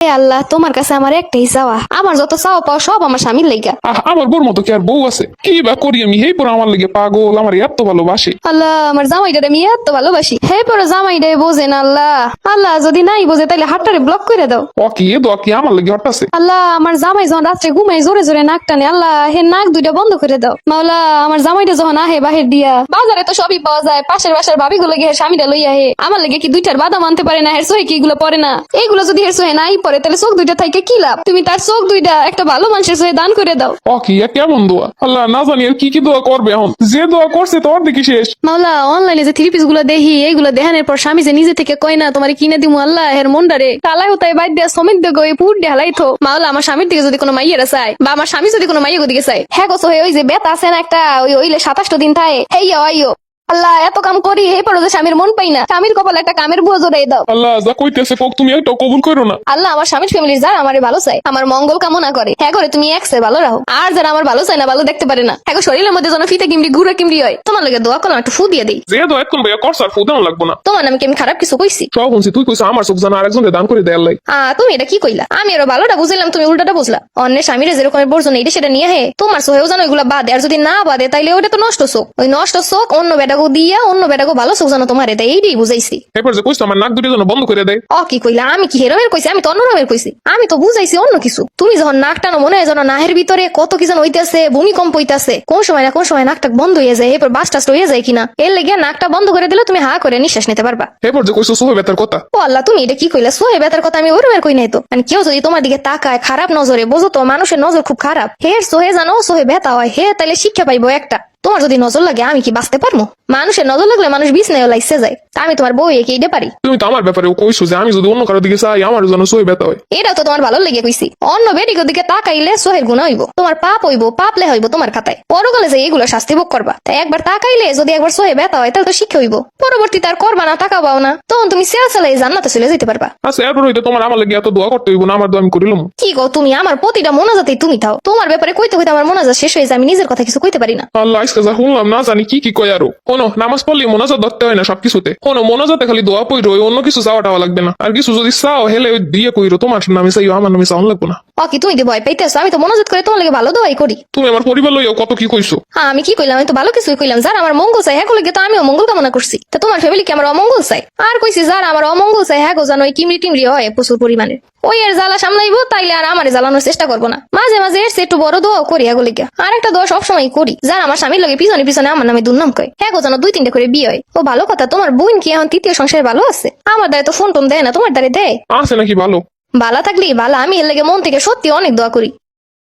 হে আল্লাহ তোমার কাছে আমার একটাই চাওয়া। আমার যত চাওয়া পাওয়া সব আমার স্বামীর লেগা। আহ, আমার বোর মতো কি আর বউ আছে? কি বা করি আমি? হেই পর আমার লেগে পাগল আমার এত ভালোবাসে। আল্লাহ আমার জামাইটারে আমি এত ভালোবাসি। হে পরে জামাইটাই বোঝে না আল্লাহ। আল্লাহ যদি নাই বোঝে তাহলে হাতটারে ব্লক করে দাও। ও কি এ দোয়া কি আমার লেগে হঠাৎ আল্লাহ আমার জামাই যখন রাত্রে ঘুমাই জোরে জোরে নাক টানে আল্লাহ হে নাক দুইটা বন্ধ করে দাও। মাওলা আমার জামাইটা যখন আহে বাহির দিয়া বাজারে তো সবই পাওয়া যায় পাশের বাসার ভাবি গুলো গিয়ে স্বামীটা লইয়া হে আমার লেগে কি দুইটার বাদাম আনতে পারে না হের সোহে কি এগুলো পরে না? এইগুলো যদি হের সোহে নাই পরে তাহলে চোখ দুইটা থাইকে কি লাভ? তুমি তার চোখ দুইটা একটা ভালো মানুষের সোহে দান করে দাও। ও কি এ কেমন দোয়া? আল্লাহ না জানি আর কি কি দোয়া করবে এখন। যে দোয়া করছে তোর দেখি শেষ। মাওলা অনলাইনে যে থ্রি পিসগুলো দেখি এইগুলো দেখানোর পর স্বামী যে নিজে থেকে কয় না তোমার কিনে দিমু আল্লাহ হের মন্ডারে। কালাই হতাই বাইর দিয়া সমিত দেগো এই পুর দিয়ে হালাই থো মাওলা আমার স্বামীর দিকে যদি কোনো মাইয়েরা চায় বা আমার স্বামী যদি কোনো মাইয়ের দিকে চায় হ্যাঁ গোসো ওই যে বেত আছে না একটা ওই ওইলে সাতাশটা দিন থাকে হেইয়া আইও আল্লাহ এত কাম করি এই পরে যে স্বামীর মন পাই না। স্বামীর কপালে একটা কামের বুয়া জোড়াই দাও। আল্লাহ যা কইতেছে কোক তুমি একটা কবুল করো না। আল্লাহ আমার স্বামীর ফ্যামিলির যারা আমার ভালো চায়। আমার মঙ্গল কামনা করে। হ্যাঁ করে তুমি একসে ভালো রাখো। আর যারা আমার ভালো চায় না ভালো দেখতে পারে না। হ্যাঁ শরীরের মধ্যে যেন ফিতে কিমড়ি গুড়া কিমড়ি হয়। তোমার লাগে দোয়া করলাম একটু ফু দিয়ে দিই। যে দোয়া এখন ভাইয়া করছে আর ফুদানো লাগবো না। তোমার নামে কি আমি খারাপ কিছু কইছি? তখন তুই কইছ আমার চোখ জানা আরেকজনকে দান করে দেয় আল্লাহ আহ তুমি এটা কি কইলা? আমি আরও ভালোটা বুঝলাম তুমি উল্টাটা বুঝলা। অন্যের স্বামীরা যেরকম বর্জন এটা সেটা নিয়ে হে তোমার সোহেও জানো এগুলা বাদে। আর যদি না বাদে তাইলে ওটা তো নষ্ট চোখ। ওই নষ্ট চোখ অন্য বেটাকে দিয়া অন্য বেটাকে ভালো তোমার এটা এইটাই বুঝাইছি। এরপর যে কইছ আমার নাক দুটো যেন বন্ধ করে দেয়। অ কি কইলা? আমি কি হেরমের কইছি? আমি তো অন্য রকমের কইছি। আমি তো বুঝাইছি অন্য কিছু। তুমি যখন নাক টানো মনে হয় যেন নাহের ভিতরে কত কি যেন হইতেছে ভূমিকম্প হইতাছে। কোন সময় না কোন সময় নাকটা বন্ধ হয়ে যায় এরপর বাস টাস হয়ে যায় কিনা? এর লেগে নাকটা বন্ধ করে দিলে তুমি হা করে নিঃশ্বাস নিতে পারবা। এরপর যে কইছ সোহে বেতার কথা। ও আল্লাহ তুমি এটা কি কইলা? সোহে বেতার কথা আমি ওরমের কই নাই তো। মানে কেউ যদি তোমার দিকে তাকায় খারাপ নজরে বোঝো তো মানুষের নজর খুব খারাপ। হে সোহে জানো সোহে বেতা হয়। হে তাইলে শিক্ষা পাইবো একটা। তোমার যদি নজর লাগে আমি কি বাঁচতে পারব? মানুষের নজর লাগলে মানুষ বিছনায় লাইসে যায়। তা আমি তোমার বউ একে ইডে পারি? তুমি তো আমার ব্যাপারে কইছো যে আমি যদি অন্য কারও দিকে চাই আমার যেন সোহে বেতা হয়। এটাও তো তোমার ভালো লেগে কইছি। অন্য বেডিকের দিকে তাকাইলে সোহের গুণা হইব। তোমার পাপ হইব পাপ লে হইব তোমার খাতায়। পরকালে যে এগুলো শাস্তি ভোগ করবা তাই একবার তাকাইলে যদি একবার সোহে ব্যথা হয় তাহলে তো শিক্ষা হইব। পরবর্তী তার করবা না তাকাবাও না। তখন তুমি সেল সেলাই জান্নাতে চলে যেতে পারবা। আচ্ছা এরপর হইতে তোমার আমার লেগে এত দোয়া করতে হইব না আমার দোয়া আমি করিলাম। কি গো তুমি আমার প্রতিটা মোনাজাতেই তুমি থাও। তোমার ব্যাপারে কইতে কইতে আমার মোনাজাত শেষ হয়ে যায় আমি নিজের কথা কিছু কইতে পারি না। আল্লাহ আজকে যা শুনলাম না জানি কি কি কয় আরও কোনো নামাজ পড়লে মোনাজাত ধরতে হয় না সবকিছুতে। কোনো মোনাজাতে খালি দোয়া পইরো অন্য কিছু চাওয়া টাওয়া লাগবে না। আর কিছু যদি চাও হেলে দিয়ে কইরো তোমার নামে চাইও আমার নামে চাওয়ান লাগবে না। ও কি তুমি যে ভয় পাইতেছো আমি তো মোনাজাত করে তোমার লাগে ভালো দোয়াই করি। তুমি আমার পরিবার লইয়াও কত কি কইছো। হ্যাঁ আমি কি কইলাম আমি তো ভালো কিছুই কইলাম। যারা আমার মঙ্গল চাই হ্যাঁ লাগে তো আমিও মঙ্গল কামনা করছি। তা তোমার ফ্যামিলি কি আমার অমঙ্গল চাই? আর কইছি যারা আমার অমঙ্গল চাই হ্যাঁ গো জানো ওই কিমরি টিমরি হয় প্রচুর পরিমাণে। ওই এর জ্বালা সামলাইবো তাইলে আর আমার জ্বালানোর চেষ্টা করব না। মাঝে মাঝে এর একটু বড় দোয়াও করি এগুলি আর একটা দোয়া সবসময় করি যার আমার স্বামীর লগে পিছনে পিছনে আমার নামে দুর্নাম কয় হ্যাঁ গো জানো দুই তিনটা করে বিয়ে হয়। ও ভালো কথা তোমার বোন কি এখন তৃতীয় সংসারে ভালো আছে? আমার দ্বারা তো ফোন টোন দেয় না তোমার দ্বারে দেয়? আছে নাকি ভালো? বালা থাকলেই বালা আমি এর লেগে মন থেকে সত্যি অনেক দোয়া করি।